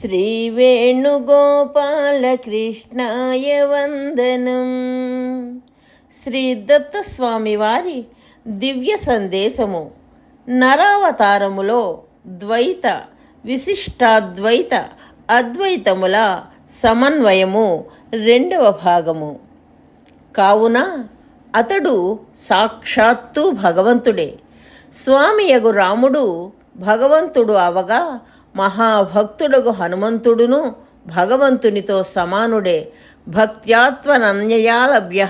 శ్రీవేణుగోపాలకృష్ణాయ వందనం. శ్రీ దత్తస్వామి వారి దివ్య సందేశము నరావతారములో ద్వైత విశిష్టాద్వైత అద్వైతముల సమన్వయము రెండవ భాగము. కావున అతడు సాక్షాత్తు భగవంతుడే. స్వామియగు రాముడు భగవంతుడు అవగా మహాభక్తుడగు హనుమంతుడును భగవంతునితో సమానుడే. భక్త్యాత్వనన్యయాలభ్య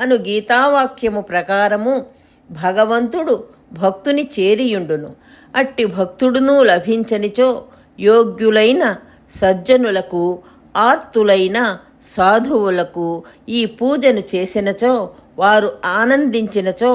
అను గీతావాక్యము ప్రకారము భగవంతుడు భక్తుని చేరియుండును. అట్టి భక్తుడును లభించనిచో యోగ్యులైన సజ్జనులకు ఆర్తులైన సాధువులకు ఈ పూజను చేసినచో వారు ఆనందించినచో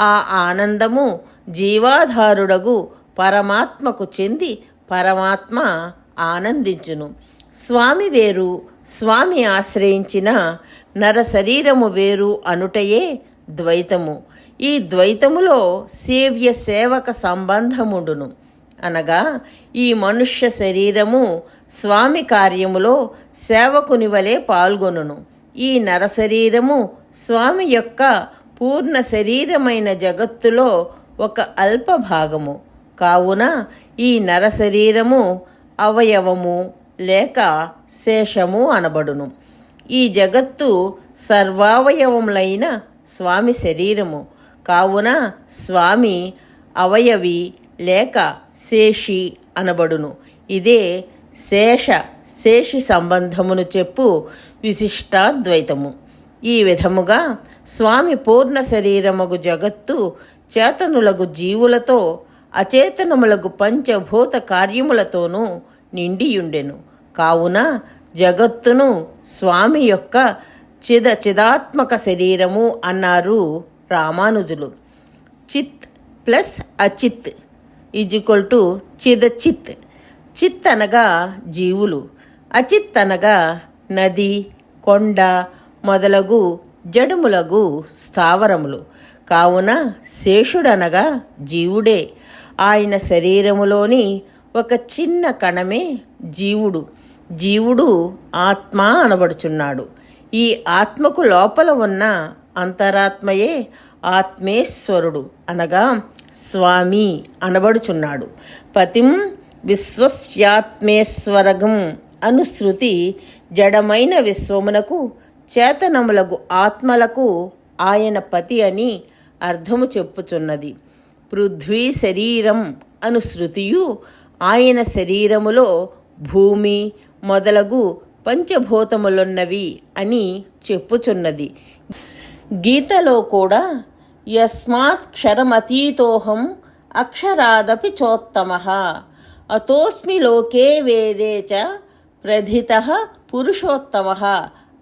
ఆ ఆనందము జీవాధారుడగు పరమాత్మకు చెంది పరమాత్మ ఆనందించును. స్వామి వేరు స్వామి ఆశ్రయించిన నర శరీరము వేరు అనుటయే ద్వైతము. ఈ ద్వైతములో సేవ్య సేవక సంబంధముండును. అనగా ఈ మనుష్య శరీరము స్వామి కార్యములో సేవకుని వలె పాల్గొనును. ఈ నర శరీరము స్వామి యొక్క పూర్ణ శరీరమైన జగత్తులో ఒక అల్ప భాగము. కావున ఈ నరశరీరము అవయవము లేక శేషము అనబడును. ఈ జగత్తు సర్వావయవములైన స్వామి శరీరము. కావున స్వామి అవయవి లేక శేషి అనబడును. ఇదే శేష శేషి సంబంధమును చెప్పు విశిష్టాద్వైతము. ఈ విధముగా స్వామి పూర్ణ శరీరముగు జగత్తు చేతనులగు జీవులతో అచేతనములకు పంచభూత కార్యములతోనూ నిండియుండెను. కావున జగత్తును స్వామి యొక్క చిద చిదాత్మక శరీరము అన్నారు రామానుజులు. చిత్ ప్లస్ అచిత్ ఈజ్వల్ టు చిదచిత్. చిత్ అనగా జీవులు. అచిత్ అనగా నది కొండ మొదలగు జడుములగు స్థావరములు. కావున శేషుడనగా జీవుడే. ఆయన శరీరములోని ఒక చిన్న కణమే జీవుడు. జీవుడు ఆత్మ అనబడుచున్నాడు. ఈ ఆత్మకు లోపల ఉన్న అంతరాత్మయే ఆత్మేశ్వరుడు అనగా స్వామి అనబడుచున్నాడు. పతిం విశ్వస్యాత్మేశ్వరగం అనుశృతి జడమైన విశ్వమునకు చేతనములకు ఆత్మలకు ఆయన పతి అని అర్థము చెప్పుచున్నది. పృథ్వీ శరీరం అను శృతియు ఆయన శరీరములో భూమి మొదలగు పంచభూతములున్నవి అని చెప్పుచున్నది. గీతలో కూడా యస్మాత్ క్షరమతీతోహం అక్షరాదపి చోత్తమ. అతోస్మి లోకే వేదే చ ప్రథిత పురుషోత్తమ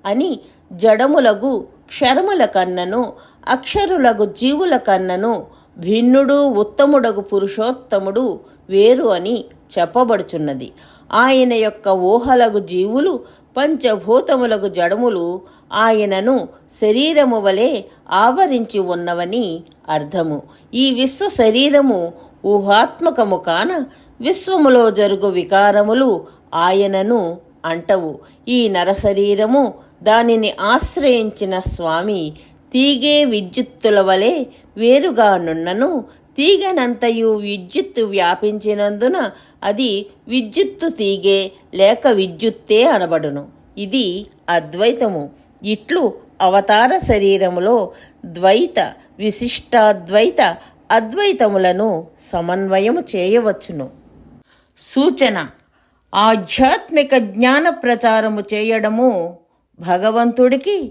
అని జడములగు క్షరముల కన్నను అక్షరులగు జీవుల కన్నను భిన్నుడు ఉత్తముడగు పురుషోత్తముడు వేరు అని చెప్పబడుచున్నది. ఆయన యొక్క ఊహలగు జీవులు పంచభూతములగు జడములు ఆయనను శరీరము వలె ఆవరించి ఉన్నవని అర్థము. ఈ విశ్వ శరీరము ఊహాత్మకము కాన విశ్వములో జరుగు వికారములు ఆయనను అంటవు. ఈ నరశరీరము దానిని ఆశ్రయించిన స్వామి తీగే విద్యుత్తుల వలె వేరుగా నున్నను. తీగనంతయు విద్యుత్తు వ్యాపించినందున అది విద్యుత్తు తీగే లేక విద్యుత్తే అనబడును. ఇది అద్వైతము. ఇట్లు అవతార శరీరములో ద్వైత విశిష్టాద్వైత అద్వైతములను సమన్వయము చేయవచ్చును. సూచన. ఆధ్యాత్మిక జ్ఞాన ప్రచారము చేయడము భగవంతుడికి